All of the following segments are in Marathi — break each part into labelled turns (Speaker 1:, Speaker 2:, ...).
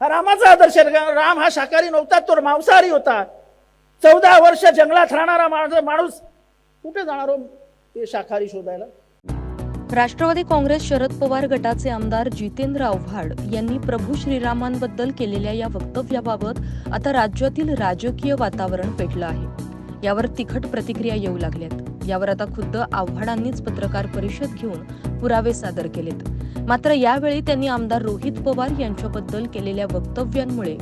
Speaker 1: रामाचा आदर्श राम हा शाकाहारी नव्हता तो मांसाहारी होता. चौदा वर्ष जंगलात राहणारा माणूस माणूस कुठे जाणार हो ते शाकाहारी शोधायला?
Speaker 2: राष्ट्रवादी काँग्रेस शरद पवार गटाचे आमदार जितेंद्र आव्हाड यांनी प्रभू श्रीरामांबद्दल केलेल्या या वक्तव्याबाबत आता राज्यातील राजकीय वातावरण पेटलं आहे. यावर तिखट प्रतिक्रिया येऊ लागल्यात. यावर आता खुद्द आव्हाडांनीच पत्रकार परिषद घेऊन पुरावे सादर केलेत. मात्र यावेळी त्यांनी आमदार रोहित पवार यांच्याबद्दल केलेल्या वक्तव्यांमुळे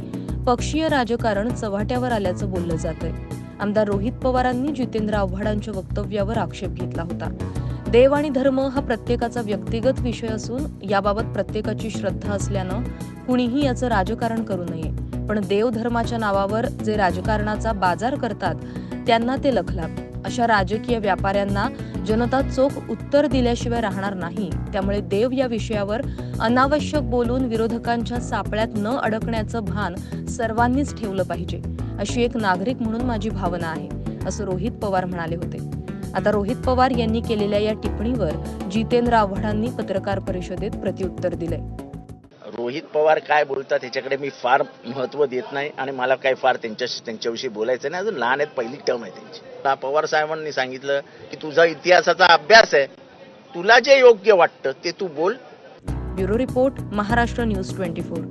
Speaker 2: पक्षीय राजकारण चव्हाट्यावर आल्याचं बोललं जात आहे आमदार रोहित पवारांनी जितेंद्र आव्हाडांच्या वक्तव्यावर आक्षेप घेतला होता. देव आणि धर्म हा प्रत्येकाचा व्यक्तिगत विषय असून याबाबत प्रत्येकाची श्रद्धा असल्यानं कुणीही याचं राजकारण करू नये. पण देव धर्माच्या नावावर जे राजकारणाचा बाजार करतात त्यांना ते लखलाप. अशा राजकीय व्यापाऱ्यांना जनता चोख उत्तर दिल्याशिवाय राहणार नाही. त्यामुळे देव या विषयावर अनावश्यक बोलून विरोधकांच्या सापळ्यात न अडकण्याचं भान सर्वांनीच ठेवलं पाहिजे अशी एक नागरिक म्हणून माझी भावना आहे असं रोहित पवार म्हणाले होते. आता रोहित पवार यांनी केलेल्या या टिप्पणीवर जितेंद्र आव्हाडांनी पत्रकार परिषदेत प्रत्युत्तर दिलंय.
Speaker 3: रोहित पवार काय बोलतात ह्याच्याकडे मी फार महत्त्व देत नाही आणि मला काय फार त्यांच्याशी त्यांच्याविषयी बोलायचं नाही. अजून लहान आहेत पहिली टर्म आहे त्यांची. पवार साहेबांनी सांगितलं की तुझा इतिहासाचा अभ्यास आहे. तुला जे योग्य वाटतं ते तू बोल.
Speaker 2: Bureau report Maharashtra news twenty four.